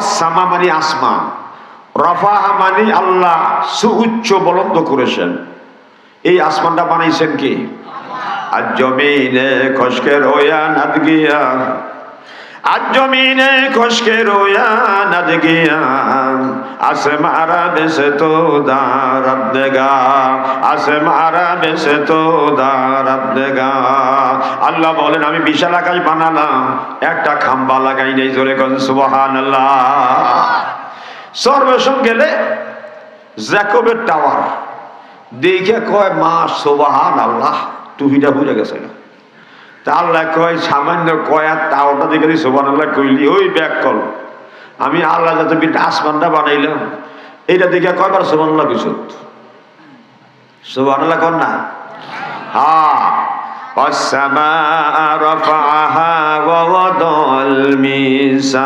অসামা মানে আসমান। রফাহা মানে আল্লাহ সুউচ্চ বলন্দ করেছেন। এই আসমানটা বানাইছেন কি? আর জমিনে খসকে হইয়া নাদ গিয়া। আজ জমিনে খসকে রোয়া নাদ গিয়া, আসে মারা বেসে তো দারাত দেগা আসে মারা বেসে তো দারাত আল্লাহ বলেন, আমি বিশাল আকাশ বানালাম, একটা খাম্বা লাগাই নেই জোরে কন সুবহান সর্বসং গেলে জ্যাকবের টাওয়ার, দেখে কয়, মা সোবাহান আল্লাহ টুপিটা ভুলে গেছে না। তা আল্লাহ কয় সামান্য কয়া তাওটা দেখে সোবান আল্লাহ কইলি ওই ব্যাগ কল আমি আল্লাহ যাতে বিটা আসমানটা বানাইলাম এইটা দেখে কয়বার সোবান আল্লাহ কিছু সোবান আল্লাহ কর না হ্যাঁ والسماء رفعها ووضع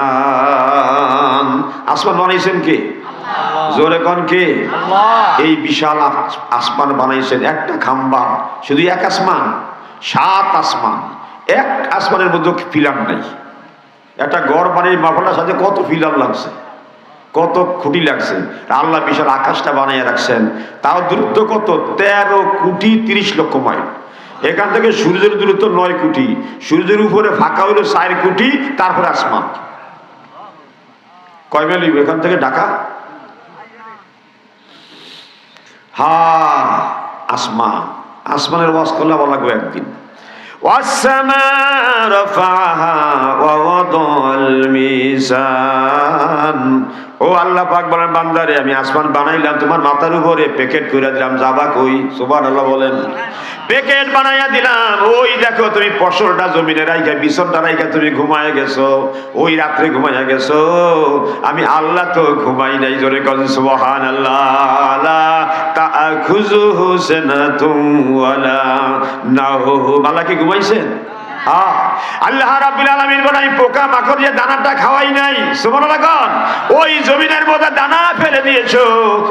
الميزان আসমান বানাইছেন কে জোরে কন কে এই বিশাল আস- আসমান বানাইছেন একটা খাম্বা শুধু এক আসমান সাত আসমান। এক আসমানের মধ্যে ফিলার নাই? একটা গড় বানিয়ে মাফলার সাথে কত ফিলার লাগছে? কত খুঁটি লাগছে? আল্লাহ বিশাল আকাশটা বানিয়ে রাখছেন। তাও দূরত্ব কত? তেরো কোটি তিরিশ লক্ষ মাইল। এখান থেকে সূর্যের দূরত্ব নয় কোটি। সূর্যের উপরে ফাঁকা হইল চার কোটি, তারপরে আসমান। কয় মাইল এখান থেকে ঢাকা? হা, আসমান। আসমানের ওয়াজ করলে আবার লাগবে একদিন والسماء رفعها ووضع الميزان ও আল্লাহ পাক বলেন, বান্দারে, আমি আসমান বানাইলাম, তোমার মাথার উপরে প্যাকেট করে দিলাম, যাবা কই? সুবহানাল্লাহ বলেন। প্যাকেট বানাইয়া দিলাম, ওই দেখো তুমি ফসলটা জমিনে রাইখা, বিছনটা রাইখা, তুমি ঘুমায় গেছো, ওই রাত্রে ঘুমাইয়া গেছো। আমি আল্লাহ তো ঘুমাই নাই, জোরে কন, সুবহানাল্লাহ। লা তাখুযুহু সিনাতুম ওয়ালা নাহুম আল্লাহ কি ঘুমাইছেন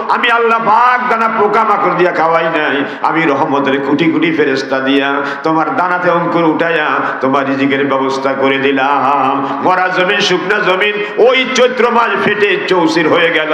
আমি আল্লাহ দানা পোকা মাকড় দিয়ে খাওয়াই নাই। আমি রহমতের কোটি কোটি ফেরেশতা দিয়া তোমার দানাতে অঙ্কুর উঠাইয়া তোমার ব্যবস্থা করে দিলাম। মরা জমিন, শুকনা জমিন, ওই চৈত্র মাস ফেটে চৌসির হয়ে গেল।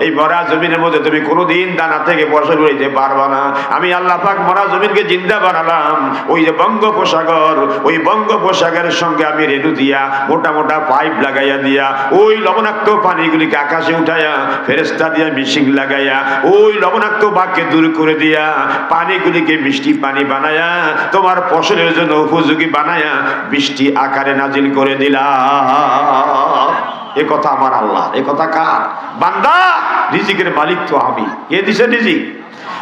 এই মরা জমিনের মধ্যে তুমি কোনোদিন দানা থেকে ফসল উড়াইতে পারবা না। আমি আল্লাহ পাক মরা জমিনকে জিন্দা বানালাম। ওই যে বঙ্গোপসাগর ওই বঙ্গোপসাগরের সঙ্গে আমি রেণু দিয়া মোটা মোটা পাইপ লাগাইয়া দিয়া, ওই লবণাক্ত পানিগুলিকে আকাশে উঠাইয়া ফেরেস্তা দিয়া মিশিং লাগাইয়া, ওই লবণাক্ত বাঘকে দূর করে দিয়া পানিগুলিকে মিষ্টি পানি বানায়া তোমার ফসলের জন্য উপযোগী বানায়া বৃষ্টি আকারে নাজিল করে দিলা। এ কথা আমার আল্লাহ এ কথা কার? বান্দা, রিজিকের মালিক তো আমি। এ দিছে রিজিক?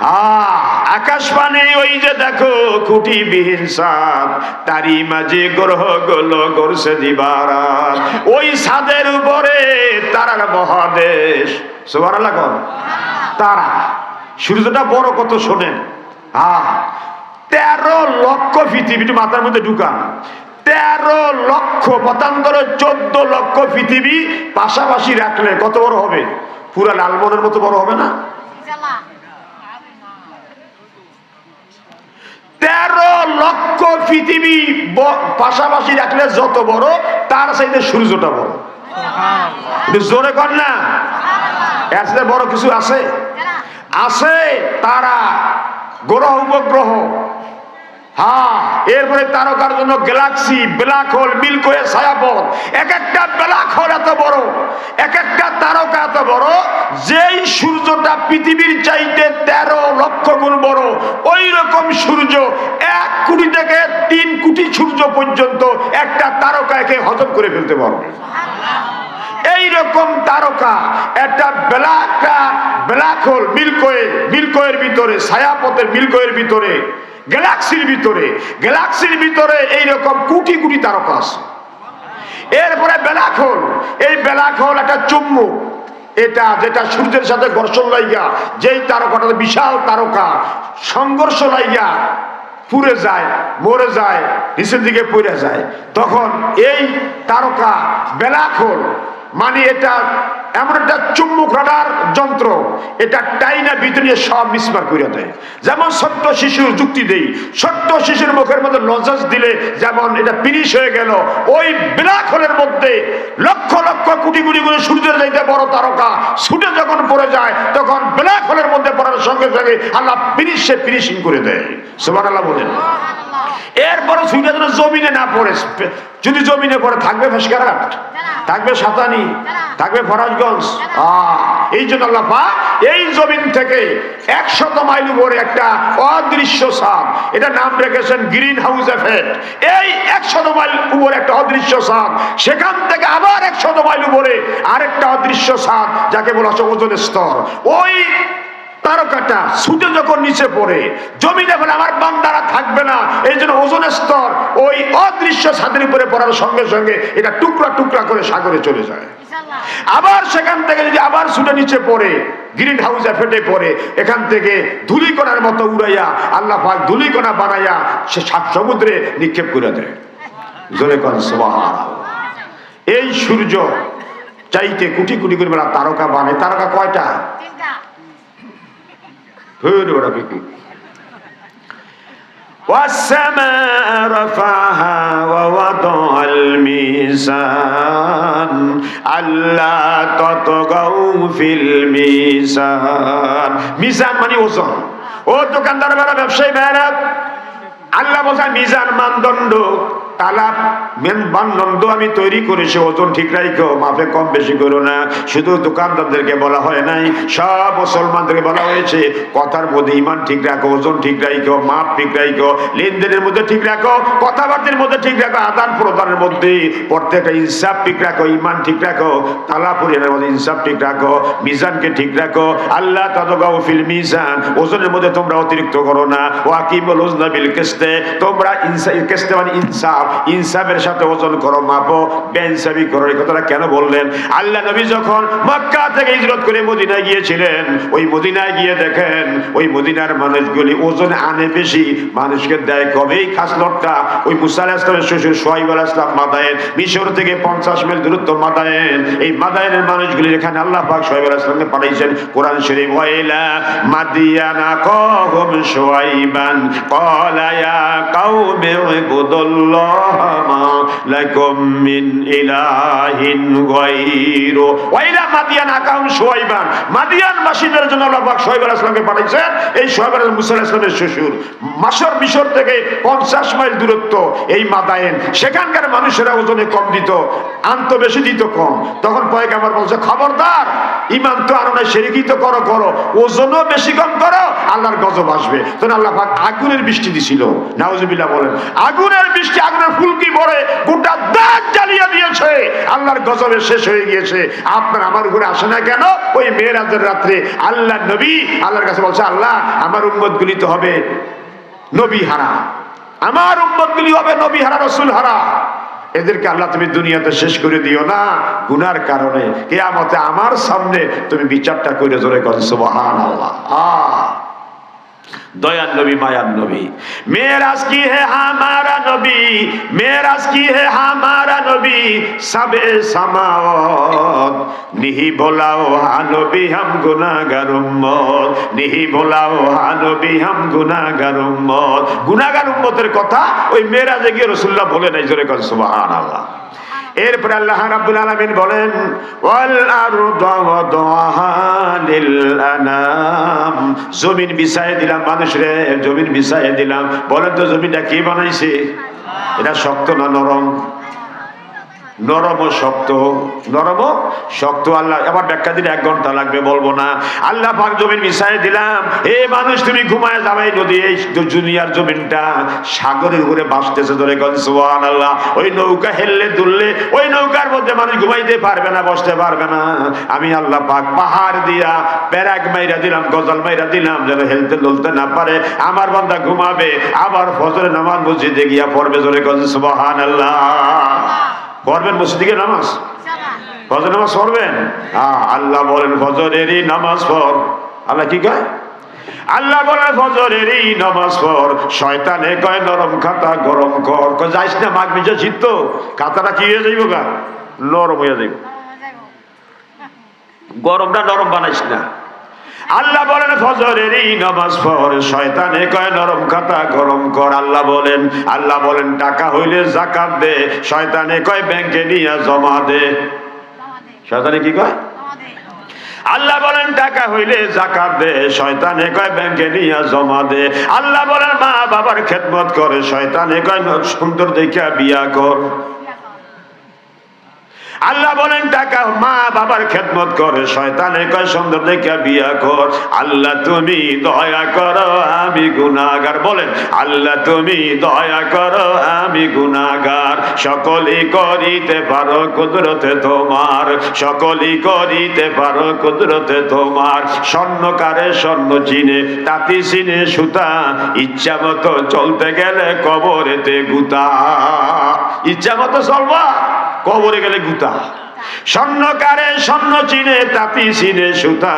আকাশ পানে ওই যে দেখো খুঁটি বিহীন সাপ, তারই মাঝে গ্রহগুলো গড়ছে দিবারাত ওই ছাদের উপরে তারার মহাদেশ। কোন তারা। সূর্যটা বড় কত শোনেন। আহ, তেরো লক্ষ পৃথিবী মাথার মধ্যে ঢুকান। তেরো লক্ষ পতান্তরে চোদ্দ লক্ষ পৃথিবী পাশাপাশি রাখলে কত বড় হবে? পুরা লালমনের মতো বড় হবে না তেরো লক্ষ পৃথিবী পাশাপাশি রাখলে যত বড়, তার সাইডে সূর্যটা বড়। জোরে কর না। সাথে বড় কিছু আছে? আছে তারা গ্রহ, উপগ্রহ। হ্যাঁ এরপরে তারকার জন্য galaxy, black hole milky way ছায়াপথ এক একটা ব্ল্যাক হোল এত বড়, এক একটা তারকা এত বড়, যেই সূর্যটা পৃথিবীর চাইতে তেরো লক্ষ গুণ বড় ওই রকম সূর্য কোটি থেকে তিন কোটি সূর্য পর্যন্ত একটা তারকা একে হজম করে ফেলতে পারবে এই রকম তারকা একটা black black hole milky way, মিল্কওয়ের ভিতরে, ছায়াপথের মিল্কওয়ের ভিতরে, গ্যালাক্সির ভিতরে গ্যালাক্সির ভিতরে এই রকম কোটি কোটি তারকা আছে। এরপরে ব্ল্যাক হোল, এই ব্ল্যাক হোল একটা চুম্বক। এটা যেটা সূর্যের সাথে ঘর্ষণ লাইগা, যেই তারকাটা বিশাল তারকা, সংঘর্ষ লাইগা পুড়ে যায় মরে যায় নিচের দিকে পড়ে যায়। তখন এই তারকা বেলাখোল মানে এটা এমন একটা চুম্বক রাডার যন্ত্র, এটা টাইনা ভিতরে সব মিসমার করে দেয়। যেমন সত্য শিশুর যুক্তি দেই, ছোট্ট শিশুর মুখের মধ্যে লজেন্স দিলে যেমন এটা ফিনিশ হয়ে গেল, ওই ব্ল্যাক হোলের মধ্যে লক্ষ লক্ষ কোটি কোটি করে সূর্যের যাইতে বড় তারকা ছুটে যখন পড়ে যায়, তখন ব্ল্যাক হোলের মধ্যে পড়ার সঙ্গে সঙ্গে আল্লাহ ফিনিশ সে ফিনিশিং করে দেয়। সুবান আল্লাহ বলেন। এরপরে ছুটে যেন জমিনে না পড়ে। যদি জমিনে পড়ে থাকবে ফেসকারাট থাকবে সাতানি থাকবে ফরাজগঞ্জ। এই জন্য আল্লাহ এই জমিন থেকে একশত মাইল উপরে একটা অদৃশ্য সাপ এটা নাম রেখেছেন গ্রিন হাউস এফেক্ট। এই একশত মাইল উপরে একটা অদৃশ্য সাপ সেখান থেকে আবার একশত মাইল উপরে আরেকটা অদৃশ্য সাপ যাকে বলা হচ্ছে ওজনের স্তর। ওই তারকাটা ছুটে যখন নিচে পড়ে জমিনে বলে আমার বান্দারা থাকবে না। এই জন্য ওজনের স্তর ওই অদৃশ্য ছাদের উপরে পড়ার সঙ্গে সঙ্গে এটা টুকরা টুকরা করে সাগরে চলে যায়। আবার সেখান থেকে যদি আবার ছুটে নিচে পড়ে, গ্রিন হাউসে ফেটে পড়ে, এখান থেকে ধুলিকণার মতো উড়াইয়া, আল্লাহ পাক ধুলিকণা বানাইয়া সে সাত সমুদ্রে নিক্ষেপ করে দেয়। এই সূর্য চাইতে কোটি কোটি করে তারকা বানে। তারকা কয়টা? هود ربكم والسماء رفعها ووضع الميزان ألا تطغوا في الميزان মিজান মানে ওজন ও দোকানদার বেলা ব্যবসায়ী বেড়া আল্লাহ বলছেন মিজান মানদণ্ড তালা মানদণ্ড আমি তৈরি করেছি, ওজন ঠিক রাখো কম বেশি করো না। শুধু দোকানদারদেরকে বলা হয় নাই, সব মুসলমানদেরকে বলা হয়েছে, কথার মধ্যে ইমান ঠিক রাখো, ওজন ঠিক রাখো মাপ ঠিক রাখো লেনদেনের মধ্যে ঠিক রাখো, কথাবার্তার মধ্যে ঠিক রাখো, আদান প্রদানের মধ্যে প্রত্যেকটা ইনসাফ ঠিক রাখো ইমান ঠিক রাখো তালা মধ্যে ইনসাফ ঠিক রাখো, মিজানকে ঠিক রাখো, আল্লাহ তদগাও ফিল মিজান, ওজনের মধ্যে তোমরা অতিরিক্ত করো না ও আকিবুল উজনা বিল কিস্তে, তোমরা মানে ইনসাফ। ইনসাফের সাথে ওজন করো, মাপো বেনসাবি করো, এই কথাটা কেন বললেন? আল্লাহ নবী যখন মক্কা থেকে হিজরত করে মদিনায় গিয়েছিলেন, ওই মদিনায় গিয়ে দেখেন, ওই মদিনার মানুষগুলি ওজন আনে বেশি, মানুষকে দেয় কবেই খাসলটটা? ওই মুসা আলাহ ইসলামের শ্বশুর সোহাইব আলাহ ইসলাম মাদায়েন, মিশর থেকে পঞ্চাশ মাইল দূরত্ব মাদায়েন, এই মাদায়েনের মানুষগুলি যেখানে আল্লাহ পাক সোহাইব আলাহ ইসলামকে পাঠাইছেন, কোরআন শরীফ, ওয়াইলা মাদিয়ানা কহম সোয়াইবান কলা ইয়া কাউমে ইবুদুল্লাহ। মা লাকুম ইলাহিন গায়রু। ওয়াইলা মাদিয়ানা কাউম সোয়াইবান মাদিয়ান বাসীদের জন্য আল্লাহ পাক সোহাইব আলাইহিস পাঠাইছেন। এই সোহাইব মুসা আলাইহিস শ্বশুর। মাসর মিশর থেকে 50 মাইল দূরত্ব এই মাদায়েন। সেখানকার মানুষেরা ওজনে কম দিত, আন্ত বেশি দিত কম। তখন পয়গাম্বর বলছে, খবরদার, ইমান তো আরও নাই সেরিকি তো করো করো। ওজনও বেশি কম করো, আল্লাহর গজব আসবে। তখন আল্লাহ আগুনের বৃষ্টি দিছিল। নাউজুবিল্লাহ বলেন, আগুনের বৃষ্টি আগুনের ফুলকি ভরে গোটা দাগ জ্বালিয়ে দিয়েছে। আল্লাহর গজবে শেষ হয়ে গিয়েছে। আপনার আমার উপরে আসে না কেন? ওই মেয়েরাজের রাত্রে আল্লাহ নবী আল্লাহর কাছে বলছে, আল্লাহ, আমার উম্মত গুলি তো হবে নবী হারা। আমার উম্মত গুলি হবে নবী হারা, রসুল হারা। এদেরকে আল্লাহ তুমি দুনিয়াতে শেষ করে দিও না গুনার কারণে। কেয়ামতে আমার সামনে তুমি বিচারটা করে জোরে কর সুবহান আল্লাহ আহ! দয়ান নবী মায়ান নবী। মেয়েরাজ কি হে হামারা নবী? মেয়েরাজ কি হে হামারা নবী? সাবে সামাওত নিহি বোলাও হানবি হাম গুনাগার উম্মত। নিহি বোলাও হানবি হাম গুনাগার উম্মত। গুনাগার উম্মতের কথা ওই মেয়েরাজে গিয়ে রসুল্লাহ বলে নাই, জোরে কর সুবহানাল্লাহ। এরপরে আল্লাহ রাব্বুল আলামিন বলেন জমিন বিছায় দিলাম, মানুষরে জমিন বিছায়ে দিলাম। বলেন তো জমিটা কে বানাইছে? এটা শক্ত না নরম? নরম শক্ত নরম শক্ত আল্লাহ। আবার ব্যাখ্যা দিলে এক ঘণ্টা লাগবে, বলব না। আল্লাহ পাক জমিন মিশাই দিলাম। এ মানুষ, তুমি ঘুমায় যাবাই যদি এই দুনিয়ার জমিনটা সাগরের উপরে বাসতেছে ধরে গনসোয়ান আল্লাহ ওই নৌকা হেললে দুললে, ওই নৌকার মধ্যে মানুষ ঘুমাইতে পারবে না, বসতে পারবে না। আমি আল্লাহ পাক পাহাড় দিয়া প্যারাক মাইরা দিলাম, গজল মাইরা দিলাম, যেন হেলতে দুলতে না পারে। আমার বান্দা ঘুমাবে, আবার ফজরে নামাজ মসজিদে গিয়া পড়বে জোরে গনসোয়ান আল্লাহ পড়বেন মসজিদে নামাজ? ফজর নামাজ পড়বেন? হ্যাঁ আল্লাহ বলেন, ফজরেরই নামাজ পড়। আল্লাহ কি কয়? আল্লাহ বলে ফজরেরই নামাজ পড়। শয়তানে কয়, নরম খাতা গরম কর। কয়, যাইস না মাঘ বিজে শীত তো খাতাটা কি হয়ে যাইব গা? নরম হয়ে যাইব। গরমটা নরম বানাইস না। আল্লাহ বলেন, ফজরেরই নামাজ পড়। শয়তানে কয়, নরম খাতা গরম কর। আল্লাহ বলেন আল্লাহ বলেন, টাকা হইলে জাকাত দে। শয়তানে কয়, ব্যাংকে নিয়ে জমা দে। শয়তানে কি কয়? আল্লাহ বলেন, টাকা হইলে জাকাত দে। শয়তানে কয়, ব্যাংকে নিয়ে জমা দে। আল্লাহ বলেন, মা বাবার খেদমত করে। শয়তানে কয়, সুন্দর দেখা বিয়া কর। আল্লাহ বলেন, টাকা মা বাবার খেদমত করে। শয়তানে কয়, সুন্দর দেখে বিয়া কর। আল্লাহ তুমি দয়া করো, আমি গুনাগার বলেন, আল্লাহ তুমি দয়া করো, আমি গুনাগার সকলই করিতে পারো কুদরতে তোমার। সকলই করিতে পারো কুদরতে তোমার। স্বর্ণকারে স্বর্ণ চিনে, তাঁতি চিনে সুতা, ইচ্ছা মতো চলতে গেলে কবরেতে গুতা। ইচ্ছা মতো চলবা। কবরে গেলে গুতা। স্বর্ণকারে স্বর্ণ চিনে তাঁতি চিনে সুতা।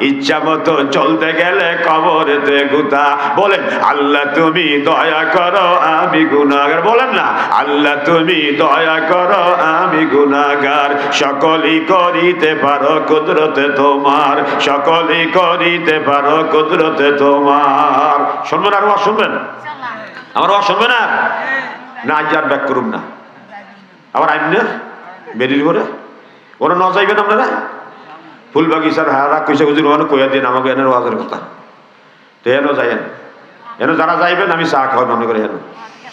ইচ্ছা মতো চলতে গেলে কবরেতে গুতা। বলেন আল্লাহ তুমি দয়া করো আমি গুনাগার বলেন না আল্লাহ তুমি দয়া করো আমি গুনাগার সকলই করিতে পারো কুদরতে তোমার। সকলই করিতে পারো কুদরতে তোমার। শুনবেন আর ওয়াজ শুনবেন? আমার শুনবেন আর? না আজ আর ব্যাক করুন না। আবার আইন না বেরির করে ওরা ন যাইবেন আপনারা? ফুল বাগিচার হারা কইসা হুজুর, ওখানে কইয়া দিন, আমাকে এনে ওয়াজের কথা। তো এনো যাইয়েন। এনো যারা যাইবেন, আমি চা খাওয়াই মনে করে এনো।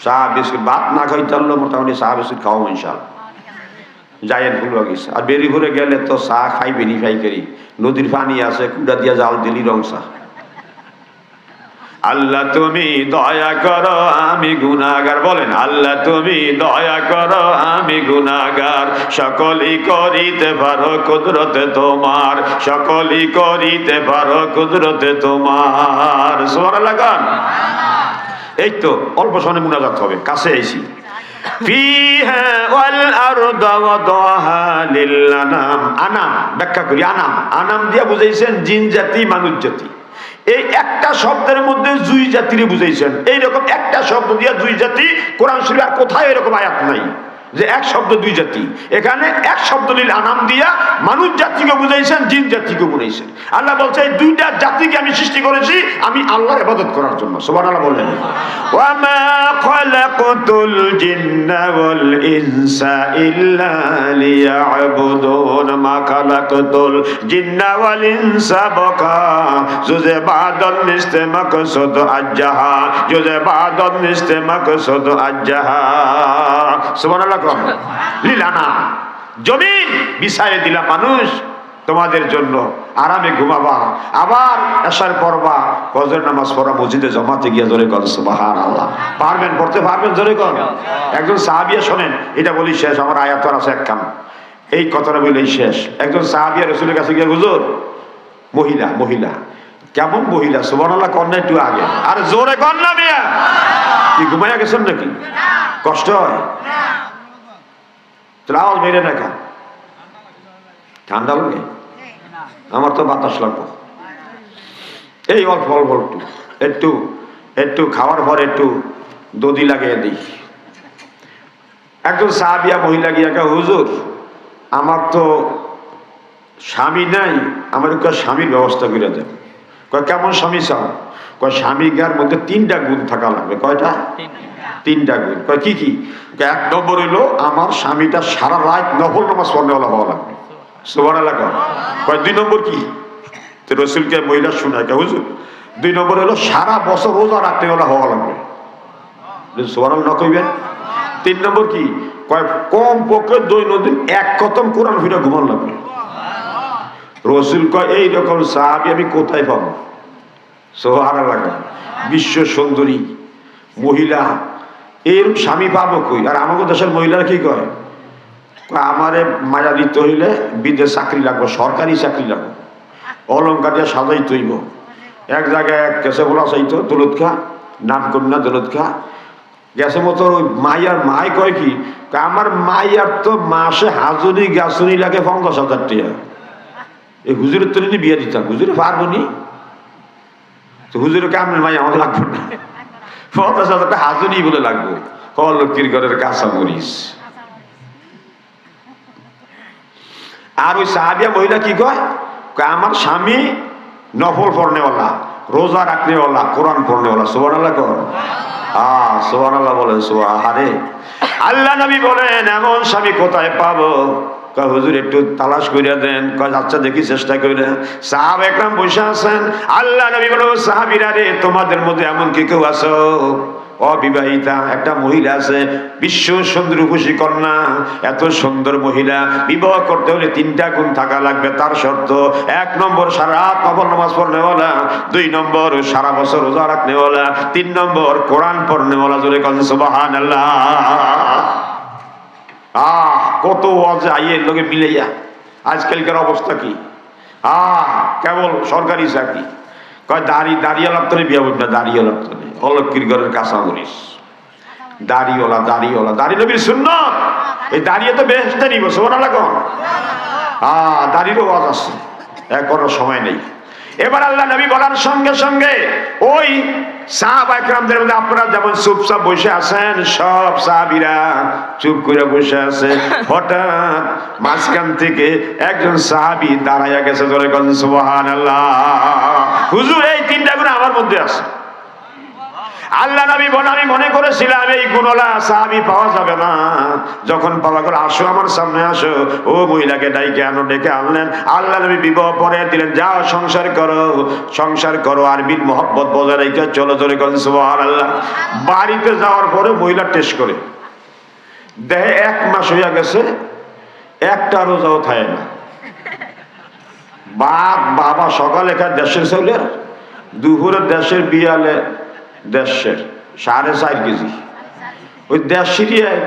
চা, বিস্কুট, ভাত না খাই তাহলে মোটামুটি চা, বিস্কুট খাওয়াবো ইনশাল। যাইয়েন ফুল বাগিচা আর বেরি করে গেলে তো চা খাই বেনি ফাই করি নদীর পানি আছে, কুড়া দিয়া জাল দিলি রং চা। আল্লাহ তুমি দয়া করো, আমি গুনাগার বলেন, আল্লাহ তুমি দয়া করো, আমি গুনাগার সকলই করিতে পারো কুদরতে তোমার, সকলই করিতে পারো কুদরতে তোমার। সোয়ার লাগান এই তো, অল্প সময় মুনাজাত হবে, কাছে আনাম। আনাম, ব্যাখ্যা করি, আনাম। আনাম দিয়া বুঝাইছেন জিন জাতি, মানুষ জাতি। এই একটা শব্দের মধ্যে জুই জাতিরে বুঝাইছেন। এইরকম একটা শব্দ দিয়ে জুই জাতি কোরআন শরীফ আর কোথায় এরকম আয়াত নাই। যে এক শব্দ দুই জাতি। এখানে এক শব্দ নীল আনাম দিয়া মানুষ জাতিকে বুঝাইছেন, জিন জাতিকে বুঝাইছেন। আল্লাহ বলছে, এই দুইটা জাতিকে আমি সৃষ্টি করেছি, আমি আল্লাহর ইবাদত করার জন্য। সুবহান আল্লাহ বললেন। ওয়ামা খালাকতুল জিন্না ওয়াল ইনসা ইল্লা লিয়াবুদুন মা খালাকতুল জিন্না ওয়াল ইনসা বাকা। জুজে বাদন নিস্তে মাকসুদ আজ্জাহা। জুজে বাদন নিস্তে মাকসুদ আজ্জাহা। সুবহানাল্লাহ কম। লীলানা, জমিন বিছায়ে দিলা মানুষ তোমাদের জন্য। আরামে ঘুমাবা। আবার এসার পড়বা, ফজর নামাজ পড়া মসজিদে জমাতে গিয়ে জোরে কর সুবাহান আল্লাহ পারবেন, পড়তে পারবেন, জোরে কর একজন সাহাবিয়া শোনেন, এটা বলি শেষ, আমার আয়াত আছে এক কাম। এই কথাটা বলেই শেষ। একজন সাহাবিয়া রসুলের কাছে গিয়ে, হুজুর, মহিলা মহিলা, কেমন মহিলা? সুবর্ণাল্লাহ কন্যা একটু আগে। আর জোরে কন্যা মিয়া। কি, ঘুমাইয়া গেছেন নাকি? কষ্ট হয়? বেড়ে না কেন ঠান্ডা লাগে? আমার তো বাতাস লাগবো। এই অল্প অল্প, একটু একটু একটু খাওয়ার পর একটু দদি লাগিয়ে দিই। একজন সাহাবিয়া মহিলা গিয়াকে হুজুর, আমার তো স্বামী নাই আমার একটা স্বামীর ব্যবস্থা করে দেন। কয়, কেমন স্বামী চাও? কয় স্বামীকার মধ্যে তিনটা গুণ থাকা লাগবে। কয়টা? তিনটা গুণ। কয়, কি কি? এক নম্বর হইল, আমার স্বামীটা সারা রাত নফল নামাজ পড়নেওয়ালা হওয়া লাগবে সোবার এলাকা কয়, দুই নম্বর কি? তো রসুলকে মহিলা শোনায় কে হুজুর, দুই নম্বর হলো সারা বছর রোজা রাখতেওয়ালা হওয়া লাগবে সোবার না কইবেন? তিন নম্বর কি? কয় কম পক্ষে দৈনন্দিন এক কতম কোরআন ফিরে ঘুমান লাগবে। রসুল কয় এইরকম সাহাবি আমি কোথায় পাবো? সোহারা লাগা বিশ্ব সুন্দরী, মহিলা এরকম স্বামী পাবো কই? আর আমাদের দেশের মহিলারা কি কয়? আমারে মায়া দিতে হইলে বিদেশ চাকরি লাগবে, সরকারি চাকরি লাগবে। অলঙ্কার দিয়ে সাজাই তৈব। এক জায়গায় এক কেসে বলা চাইতো দৌলত খা, নাম কন্যা দৌলত খা। গেছে মতো ওই মাই আর মাই কয় কি? আমার মাইয়ার তো মাসে হাজুরি গাছুনি লাগে পঞ্চাশ হাজার টাকা। এই হুজুরের তো বিয়ে দিতাম, হুজুরে পারব নি? তো হুজুরে কেমন মাই আমার লাগবে না? পঞ্চাশ হাজার বলে লাগবো। কল লক্ষ্মীর ঘরের কাঁচা মরিস আর ওই সাহাবিয়া মহিলা কি কয়? আমার স্বামী নফল পড়নেওয়ালা, রোজা রাখনেওয়ালা, কোরআন পড়নেওয়ালা সোবান আল্লাহ কর। আহ সোবান আল্লাহ বলেন সোয়া আরে, আল্লাহ নবী বলেন, এমন স্বামী কোথায় পাবো? কয়, হুজুর, একটু তালাশ করিয়া দেন। কয় আচ্ছা দেখি চেষ্টা করে সাহাব একরাম বসে আছেন। আল্লাহ নবী বলো সাহাবিরা রে, তোমাদের মধ্যে এমন কি কেউ আছো? অবিবাহিতা একটা মহিলা আছে, বিশ্ব সুন্দর খুশি কন্যা। এত সুন্দর মহিলা, বিবাহ করতে হলে তিনটা গুণ থাকা লাগবে, তার শর্ত, এক নম্বর সারা রাত নফল নামাজ পড়নেওয়ালা দুই নম্বর সারা বছর রোজা রাখনেওয়ালা তিন নম্বর কোরআন পড়নেওয়ালা জোরে সুবহান আল্লাহ আহ! কত ওয়াজ আইয়ের লোকে মিলাইয়া, আজকালকার অবস্থা কি? আহ কেবল সরকারি চাকরি। কয়, দাড়ি, দাড়িওয়ালার তরে বিয়া বলবে না, দাড়িওয়ালার তরে? অলক্ষীর ঘরের কাঁচা মরিস দাড়িওয়ালা দাড়িওয়ালা, দাড়ি নবীর শূন্য এই দাঁড়িয়ে তো বেশ নিব সোনা লাগন আহ দাড়িরও ওয়াজ আছে এক করার সময় নেই। এবার আল্লাহ নবী বলার সঙ্গে সঙ্গে ওই সাহাবাহামদের মধ্যে আপনারা যেমন চুপচাপ বসে আছেন, সব সাহাবিরা চুপ করে বসে আছে। হঠাৎ মাঝখান থেকে একজন সাহাবি দাঁড়াইয়া গেছে ধরে গঞ্জ আল্লাহ হুজুর, এই তিনটা গুণ আমার মধ্যে আছে। আল্লাহ নবী বলে, আমি মনে করেছিলাম, এই গুণলা সাহাবি পাওয়া যাবে না। যখন পাওয়া গেল আসো আমার সামনে, আসো। ও মহিলাকে ডাইকে আনো, ডেকে আনলেন। আল্লাহ নবী বিবাহ পরে দিলেন, যাও, সংসার করো। সংসার করো আর বিল মোহব্বত বজায় রেখে চলো চলে গেল আল্লাহ বাড়িতে যাওয়ার পরে মহিলা টেস্ট করে। দেহে এক মাস হইয়া গেছে, একটা রোজাও থাকে না। বাপ, বাবা সকালে খায় দেশের চাউলের দুপুরে দেশের বিয়ালে দেশের, সাড়ে চার কেজি। ওই সিরিয়ায়,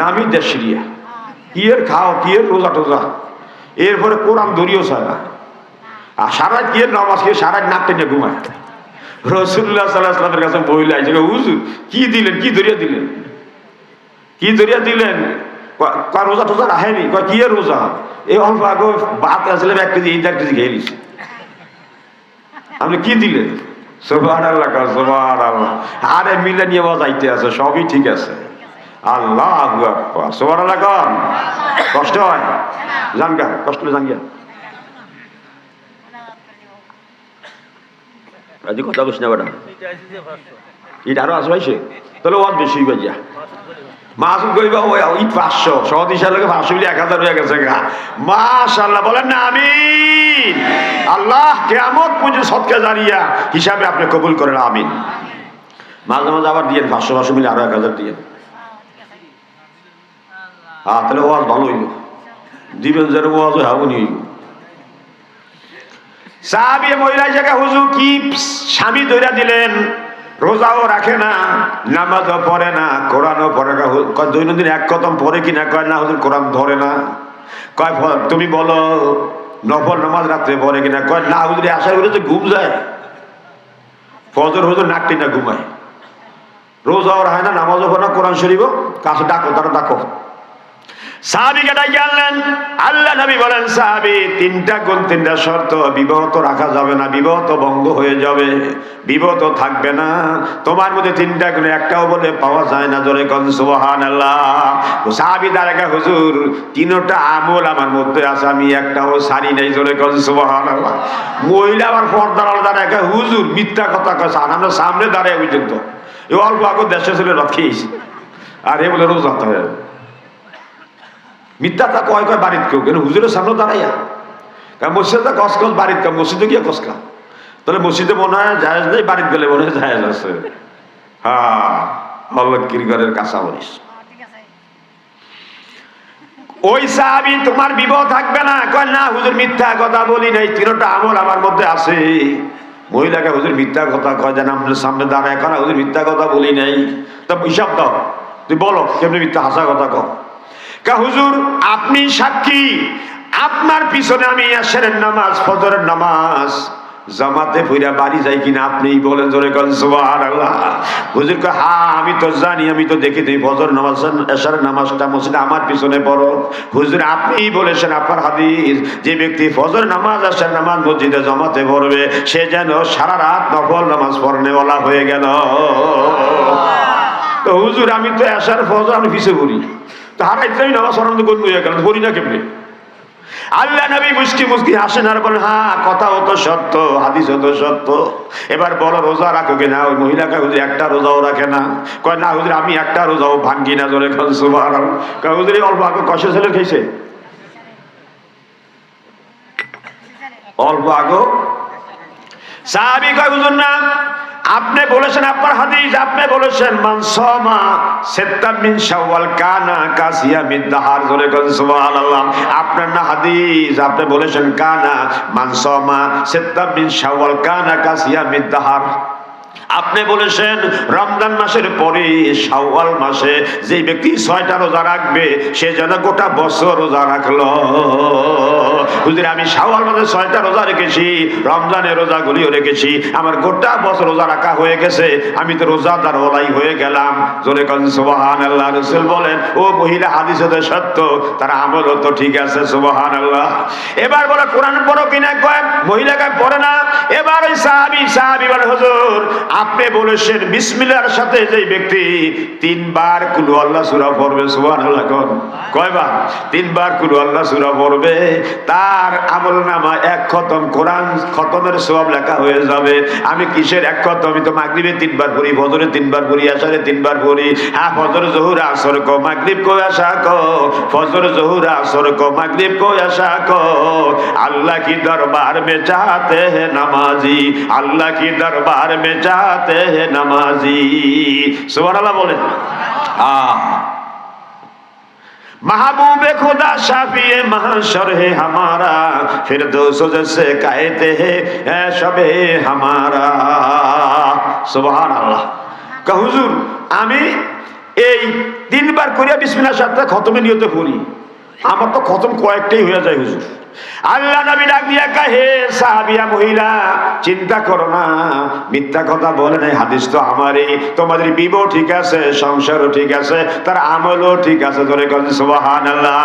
নামই দেশ সিরিয়া। কিয়ের খাও, কিয়ের রোজা টোজা। এরপরে কোরআন ধরিও চায় না। আর সারা কিয়ের নামাজ খেয়ে সারা নাক টেনে ঘুমায়। রসুল্লাহ সাল্লাহ সাল্লামের কাছে বইলে আইছে হুজুর, কি দিলেন, কি ধরিয়া দিলেন? কি ধরিয়া দিলেন? রোজা টোজা রাখেনি? কি রোজা? এই অল্প আগে ভাত আসলে এক কেজি এই দেড় কেজি খেয়ে নিছি আপনি কি দিলেন? আল্লাহ আল্লাহ আরে মিলে নিয়ে বাজাইতে আছে, সবই ঠিক আছে। আল্লাহ সোভার আল্লাহ কন কষ্ট হয়? জানগা কষ্ট হলে জানগা আজ কথা বুঝ না বেটা। এটা আরও আসবে সে তাহলে ওয়াজ বেশি হইবা যা মাস কইবা ওই ইট পাঁচশো সহজ হিসাবে পাঁচশো এক হাজার হয়ে গেছে গা। মাশাল্লাহ বলেন না আমি আল্লাহ কেমন পুজো সৎকে জানিয়া হিসাবে আপনি কবুল করেন, আমিন। মাঝে মাঝে আবার দিয়ে পাঁচশো পাঁচশো মিলে আরও এক হাজার দিয়ে হ্যাঁ তাহলে ওয়াজ ভালো হইল। দিবেন যেন ওয়াজ উনি হইল। সাহাবি মহিলা জায়গা হুজুর কি স্বামী ধইরা দিলেন? রোজাও রাখে না, নামাজও পড়ে না, কোরআনও পড়ে না। দৈনন্দিন এক কদম পড়ে কিনা কয়, না কোরআন ধরে না। কয় তুমি বলো, নফল নামাজ রাত্রে পড়ে কিনা? কয়, না হুজুর আশা করে যে ঘুম যায়। ফজর, হুজুর, নাকটি না ঘুমায়। রোজাও রাখে না, নামাজও পড়ে না, কোরআন শরীফও, কাছে ডাকো, তারা ডাকো। সাহাবিকে ডাকি আনলেন? আল্লাহ নবী বলেন, সাহাবি, তিনটা গুণ, তিনটা শর্ত, বিবাহ তো রাখা যাবে না, বিবাহ তো ভঙ্গ হয়ে যাবে, বিবাহ তো থাকবে না। তোমার মধ্যে তিনটা গুণ, একটাও বলে পাওয়া যায় না, জোরে কন আল্লাহ সাহাবি দাঁড়াকা হুজুর, তিনটা আমল আমার মধ্যে আছে, আমি একটাও সারি নাই, জোরে কন সুবহান আল্লাহ মহিলা আমার পর্দার দাঁড়াকা হুজুর, মিথ্যা কথা কয় আমরা সামনে দাঁড়ায় পর্যন্ত। এ অল্প আগে দেশে ছিল রক্ষিস আর এ বলে রোজ রাখতে হয়। মিথ্যা তা কয় কয় বাড়িত কেউ কেন হুজুরের সামনে দাঁড়াইয়া। কারণ মসজিদে কস কস বাড়িত কা মসজিদে গিয়ে কসকা তাহলে মসজিদে মনে হয় জায়েজ নেই, বাড়িত গেলে মনে হয় জায়েজ আছে। হ্যাঁ হলকির ঘরের কাঁচা বলিস ওই সাহাবি, তোমার বিবাহ থাকবে না? কয়, না, হুজুর, মিথ্যা কথা বলি নাই। তিনটা আমল আমার মধ্যে আছে। মহিলাকে হুজুর, মিথ্যা কথা কয়, যেন আমাদের সামনে দাঁড়ায়। করা হুজুর, মিথ্যা কথা বলি নাই। তা হিসাব দাও। তুই বলো, কেমনি মিথ্যা হাসা কথা কও? কা হুজুর, আপনি সাক্ষী? আপনার পিছনে আমি এসের নামাজ, ফজরের নামাজ। জামাতে ফুইরা বাড়ি যাই কিনা আপনিই বলেন জোরে হুজুর কয় হ্যাঁ আমি তো জানি, আমি তো দেখি তুমি ফজর নামাজ, এশার নামাজটা মসজিদে আমার পিছনে পড়ো। হুজুর আপনিই বলেছেন আপনার হাদিস, যে ব্যক্তি ফজর নামাজ, এশার নামাজ মসজিদে জমাতে পড়বে, সে যেন সারা রাত নফল নামাজ পড়নেওয়ালা হয়ে গেল। তো হুজুর, আমি তো এশার ফজর, আমি পিছিয়ে পড়ি। তো হারাইতে আমি নামাজ পড়ানো করব হয়ে গেল পড়ি না কেমনি? আল্লাহ নবী মুস্কি মুস্কি হাসেন আর বলেন হ্যাঁ কথা হতো সত্য হাদিস হতো সত্য। এবার বড় রোজা রাখো কিনা ওই মহিলাকে হুজুর একটা রোজাও রাখে না। কয়, না হুজুর, আমি একটা রোজাও ভাঙ্গি না জোরে খান সুবার কয়, হুজুর অল্প আগে কষে ছেলে খেয়েছে? অল্প আগো? সাহাবি কয়, হুজুর, না আপনি বলেছেন, আপনার হাদিস আপনি বলেছেন মানসমা সেত্তাম মিন শাওয়াল কানা কাসিয়া মিন দাহার। জোরে কোন, সুবহানাল্লাহ। আপনার না হাদিস, আপনি বলেছেন, কানা মানসমা সেত্তাম মিন শাওয়াল কানা কাসিয়া মিন দাহার। আপনি বলেছেন, রমজান মাসের পরে, শাওয়াল মাসে যে ব্যক্তি ছয়টা রোজা রাখবে, সে যেন গোটা বছর রোজা রাখল। হুজুর, আমি শাওয়াল মাসে ছয়টা রোজা রেখেছি, রমজানের রোজাগুলিও রেখেছি, আমার গোটা বছর রোজা রাখা হয়ে গেছে, আমি তো রোজাদার ওলাই হয়ে গেলাম। জোরে কন সুবহান আল্লাহ রসুল বলেন, ও মহিলা, হাদিস হতে সত্য, তার আমল তো ঠিক আছে সুবহান আল্লাহ এবার বলে, কোরআন পড়ো কিনা, কয়, মহিলাকে পড়ে না? এবার ওই সাহাবি সাহাবি বলে, হুজুর আপনি বলেছেন বিসমিলার সাথে যে ব্যক্তি তিনবার কুলু আল্লাহ সুরা পড়বে সুহান কয়বার? তিনবার কুলু আল্লাহ সুরা পড়বে, তার আমল নামা এক খতম, কোরআন খতমের সব লেখা হয়ে যাবে। আমি কিসের এক খতম? আমি তো মাগরীবে তিনবার পড়ি ভজরে তিনবার পড়ি, আসারে তিনবার পড়ি। হ্যাঁ ফজর, জহুর, আসর ক, মাগরীব কো, আশা ক। ফজর, জহুর, আসর ক, মাগরীব কো, আশা ক। আল্লাহ কি দরবার মে চাতে নামাজি? আল্লাহ কি দরবার মে চাতে সালাতে নামাজি। সুবহানাল্লাহ বলে আহ। محبوب خدا شافی محشر ہے ہمارا پھر دوسو جیسے کہتے ہیں اے شب ہمارا سبحان اللہ کہ আমি এই তিনবার করিয়া বিসমিল্লাহ সাতটা খতমে নিয়তে করি। আমার তো খতম কয়েকটাই হয়ে যায়, হুজুর। আল্লাহ নবী ডাক দিয়া কাহে সাহাবিয়া মহিলা, চিন্তা করো না। মিথ্যা কথা বলে নাই, হাদিস তো আমারই। তোমাদের বিবো ঠিক আছে, সংসারও ঠিক আছে, তার আমলও ঠিক আছে। ধরে কথা সুবাহান আল্লাহ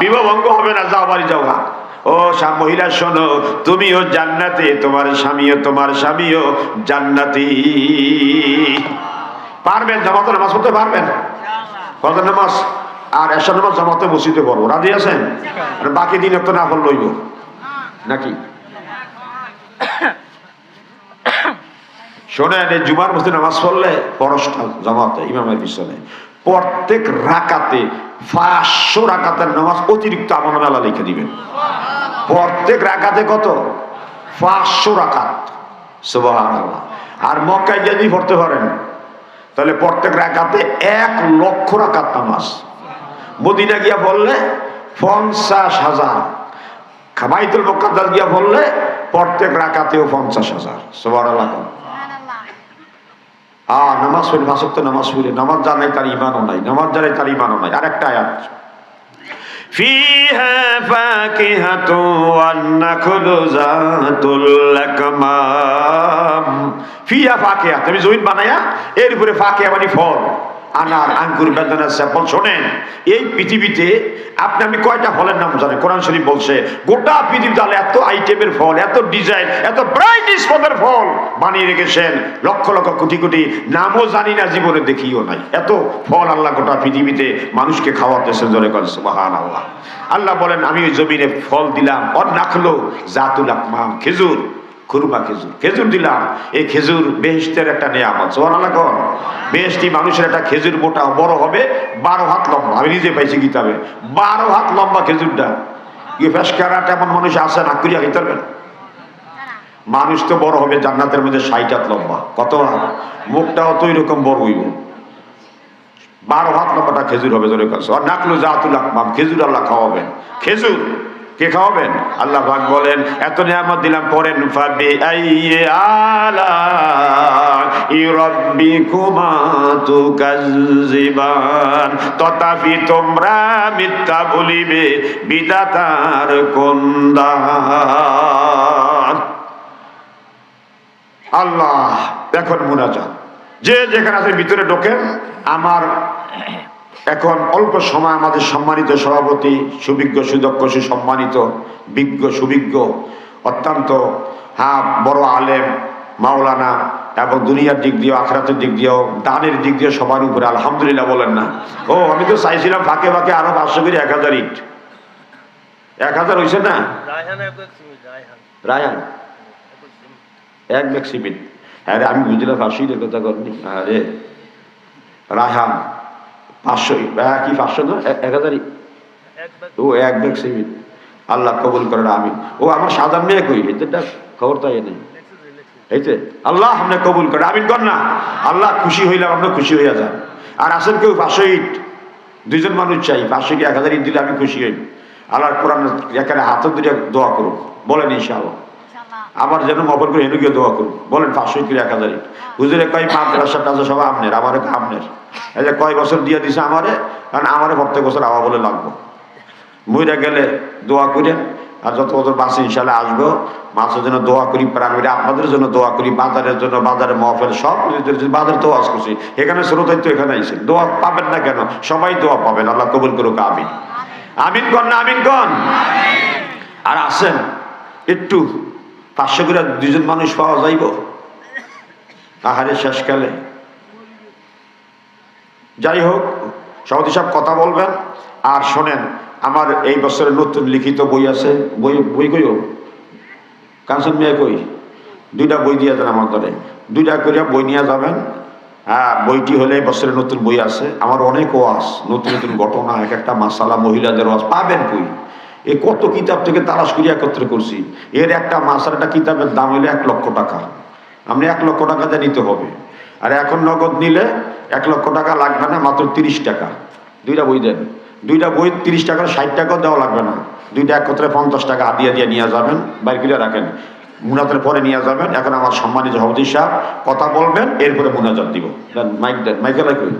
বিবাহ ভঙ্গ হবে না, যাও বাড়ি, যাও। ও সা, মহিলা, শোনো, তুমিও জান্নাতি, তোমার স্বামীও তোমার স্বামীও জান্নাতি। পারবেন জামাতে নামাজ পড়তে পারবেন? কত নামাজ? আর নামাজ জামাতে মসজিদে পড়ব রাজি আছেন? বাকি দিন তো না ফল নাকি? শোনেন, এই জুমার মসজিদে নামাজ পড়লে পরশটা জামাতে, ইমামের পিছনে। প্রত্যেক রাকাতে পাঁচশো রাকাতের নামাজ অতিরিক্ত আমার আল্লাহ লিখে দিবেন। প্রত্যেক রাকাতে কত? পাঁচশো রাকাত। আর মক্কায় যদি পড়তে পারেন, তাহলে প্রত্যেক রাকাতে এক লক্ষ রাকাত নামাজ। মদিনা গিয়া বললে পঞ্চাশ হাজার খাবাইতুল মোকাদ্দাস গিয়া বললে প্রত্যেক রাকাতেও পঞ্চাশ হাজার সুবহানাল্লাহ আ নামাজ পড়ি ভাষক তো নামাজ পড়ি নামাজ জানাই তার ইমানও নাই নামাজ জানাই তার ইমানও নাই আরেকটা আয়াত فيها فاكهة والنخل ذات الأكمام ফিয়া ফাকিয়া তুমি জমিন বানায়া এর উপরে ফাকিয়া মানে ফল আনার আঙ্গুর বেদানা স্যাপল শোনেন, এই পৃথিবীতে আপনি আমি কয়টা ফলের নাম জানেন কোরআন শরীফ বলছে, গোটা পৃথিবীতে এত আইটেমের ফল, এত ডিজাইন এত ব্রাইট স্পটের ফল বানিয়ে রেখেছেন। লক্ষ লক্ষ কোটি কোটি নামও জানি না, জীবনে দেখিও নাই। এত ফল আল্লাহ গোটা পৃথিবীতে মানুষকে খাওয়াতেছেন জোরে করেন সুবাহান আল্লাহ আল্লাহ বলেন, আমি ওই জমিনে ফল দিলাম অর নাখলো জাতুল আকমাম, খেজুর। খুরমা খেজুর। খেজুর দিলাম। এই খেজুর বেহেস্তের একটা নিয়ামত। সোহান আল্লাহ কর বেহেস্তি মানুষের একটা খেজুর মোটা বড় হবে, বারো হাত লম্বা। আমি নিজে পাইছি কিতাবে। বারো হাত লম্বা খেজুরটা। ইয়ে ফেসকারাটা এমন মানুষ আসে না? করিয়া খেতে পারবেন? মানুষ তো বড় হবে, জান্নাতের মধ্যে ষাট হাত লম্বা। কত হাত? মুখটাও তো এরকম বড় হইব। বারো হাত লম্বাটা খেজুর হবে, জোরে কাছে আর নাকলু জাতুল আকমাম। খেজুর আল্লাহ খাওয়াবেন। খেজুর। কে খাওয়াবেন? আল্লাহ পাক বলেন, এত নিয়ামত দিলাম, পড়েন ফাবি আইয়ে আলা তথাপি তোমরা মিথ্যা বলিবে আল্লাহ, এখন মুনাজাত। যে যেখানে আছে, ভিতরে ঢোকেন, আমার এখন অল্প সময় আমাদের সম্মানিত সভাপতি সুবিজ্ঞ সুদক্ষ সুসম্মানিত বিজ্ঞ সুবিজ্ঞ অত্যন্ত হ্যাঁ বড় আলেম মাওলানা এবং দুনিয়ার দিক দিয়েও আখরাতের দিক দিয়েও দানের দিক দিয়ে সবার উপরে আলহামদুলিল্লাহ বলেন না। ও আমি তো চাইছিলাম ফাঁকে ফাঁকে আরও পাঁচশো করে এক হাজার ইট। এক হাজার হয়েছে না? রায়হান এক সিমেন্ট হ্যাঁ রে আমি বুঝলাম ইটের কথা করনি আরে রায়হান। পাঁচশো কি পাঁচশো না? এক হাজার ইট। একবার ও, এক ব্যাগ সিমেন্ট আল্লাহ কবুল করেন আমি ও, আমার সাদা মেয়ে কই? এতে খবর তাই নেই। এইতে আল্লাহ আপনি কবুল করে আমিন কর না। আল্লাহ খুশি হইলাম আপনি খুশি হইয়া যান। আর আসেন কেউ পাঁচশো ইট? দুইজন মানুষ চাই, পাঁচশো এক হাজার ইট দিলে আমি খুশি হই? আল্লাহর কোরআন এখানে হাতে দুটো দোয়া করুন। বলেন ইনশাআল্লাহ। আমার যেন মফর করে গিয়ে দোয়া করুন। বলেন পাঁচশো কি এক হাজার হুজুরে কয় মাদ্রাসা টাসা সব আমনের আমারে আমনের। এই যে কয় বছর দিয়ে দিছে আমারে কারণ আমারে প্রত্যেক বছর আবার বলে লাগবো। মইরা গেলে দোয়া করেন আর যত বছর বাসে ইনশাল্লাহ আসব। মাছের জন্য দোয়া করি প্রাণ করি আপনাদের জন্য দোয়া করি বাজারের জন্য বাজারে মহফেল সব বাজারে তো আজ করছি। এখানে শ্রোতাই তো এখানে আইসে দোয়া পাবেন না কেন? সবাই দোয়া পাবেন আল্লাহ কবুল করুক আমিন। আমিন কন না আমিন কন আর আসেন একটু পাঁচশো করে দুজন মানুষ পাওয়া যাইব? আহারে শেষকালে। যাই হোক, সভাপতি সাহেব কথা বলবেন। আর শোনেন, আমার এই বছরের নতুন লিখিত বই আছে। বই বই কইও? কাঞ্চন মেয়ে কই? দুইটা বই দিয়ে দেন আমার ধরে দুইটা করিয়া বই নিয়ে যাবেন। হ্যাঁ বইটি হলে এই বছরের নতুন বই আছে। আমার অনেক ওয়াজ, নতুন নতুন ঘটনা, এক একটা মাসালা মহিলাদের ওয়াজ। পাবেন কই? এ কত কিতাব থেকে তালাশ করিয়া একত্র করছি? এর একটা মাসার একটা কিতাবের দাম হলে এক লক্ষ টাকা। আপনি এক লক্ষ টাকা দিয়ে নিতে হবে। আর এখন নগদ নিলে এক লক্ষ টাকা লাগবে না, মাত্র তিরিশ টাকা। দুইটা বই দেন। দুইটা বই তিরিশ টাকা, ষাট টাকাও দেওয়া লাগবে না। দুইটা একত্রে পঞ্চাশ টাকা হাতিয়া দিয়ে নিয়ে যাবেন, বাইর করে রাখেন। মুনাতের পরে নিয়ে যাবেন। এখন আমার সম্মানিত সভাপতি সাহেব কথা বলবেন, এরপরে মুনাজাত দিব। মাইক দেন, মাইকে লাগবে